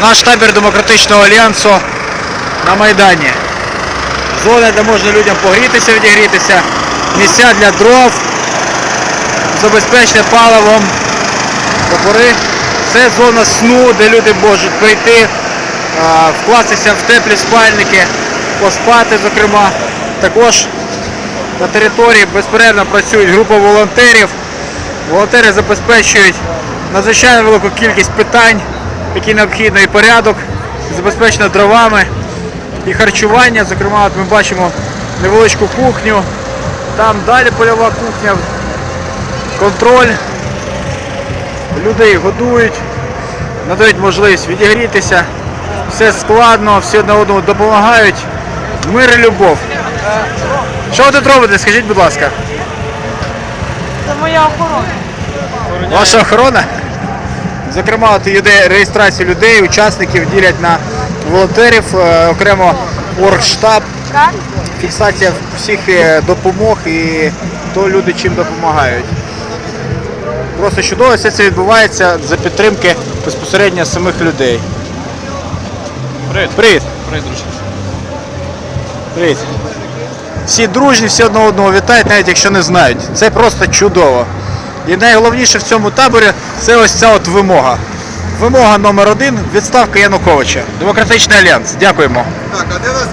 Наш табір Демократичного альянсу на Майдані. Зона, де можна людям погрітися, відігрітися, місця для дров, забезпечення паливом, топори. Це зона сну, де люди можуть прийти, вкластися в теплі спальники, поспати, зокрема. Також на території безперервно працюють групи волонтерів. Волонтери забезпечують надзвичайно велику кількість питань, які необхідно, і порядок, забезпечено дровами і харчування. Зокрема, от ми бачимо невеличку кухню, там далі польова кухня, контроль. Людей годують, надають можливість відігрітися. Все складно, всі одне одному допомагають. Мир і любов. Що ви тут робите? Скажіть, будь ласка. Це моя охорона. Ваша охорона? Зокрема, от йде реєстрацію людей, учасників ділять на волонтерів, е, окремо оргштаб, фіксація всіх е, допомог і то люди чим допомагають. Просто чудово, все це відбувається за підтримки безпосередньо самих людей. Привіт. Привіт! Привіт, друже. Привіт! Всі дружні, всі одне одного вітають, навіть якщо не знають. Це просто чудово. І найголовніше в цьому таборі це ось ця от вимога. Вимога номер один відставка Януковича. Демократичний альянс. Дякуємо. Так, а де нас